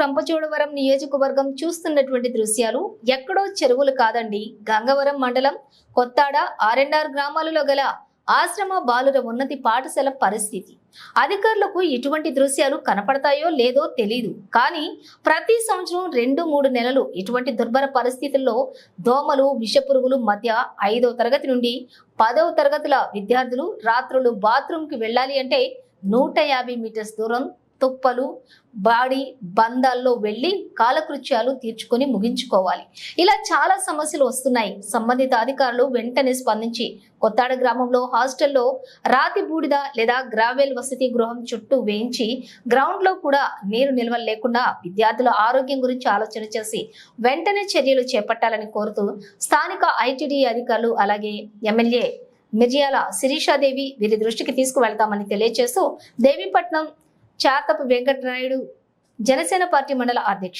రంపచోడవరం నియోజకవర్గం చూస్తున్నటువంటి దృశ్యాలు ఎక్కడో చెరువులు కాదండి. గంగవరం మండలం కొత్తాడ ఆర్ఎన్ఆర్ గ్రామాలలో గల ఆశ్రమ బాలుర ఉన్నతి పాఠశాల పరిస్థితి. అధికారులకు ఇటువంటి దృశ్యాలు కనపడతాయో లేదో తెలీదు. కానీ ప్రతి సంవత్సరం రెండు మూడు నెలలు ఇటువంటి దుర్భర పరిస్థితుల్లో దోమలు విషపురుగులు మధ్య ఐదవ తరగతి నుండి పదవ తరగతుల విద్యార్థులు రాత్రులు బాత్రూంకి వెళ్ళాలి అంటే నూట యాభై మీటర్స్ దూరం తుప్పలు బాడీ బంధాల్లో వెళ్ళి కాలకృత్యాలు తీర్చుకొని ముగించుకోవాలి. ఇలా చాలా సమస్యలు వస్తున్నాయి. సంబంధిత అధికారులు వెంటనే స్పందించి కొత్తాడ గ్రామంలో హాస్టల్లో రాతి బూడిద లేదా గ్రావెల్ వసతి గృహం చుట్టూ వేయించి గ్రౌండ్లో కూడా నీరు నిల్వ లేకుండా విద్యార్థుల ఆరోగ్యం గురించి ఆలోచన చేసి వెంటనే చర్యలు చేపట్టాలని కోరుతూ స్థానిక ఐటీడీ అధికారులు అలాగే ఎమ్మెల్యే మిర్యాల శిరీషాదేవి వీరి దృష్టికి తీసుకువెళ్తామని తెలియజేస్తూ దేవీపట్నం చాతపు వెంకటరాయుడు జనసేన పార్టీ మండల అధ్యక్షులు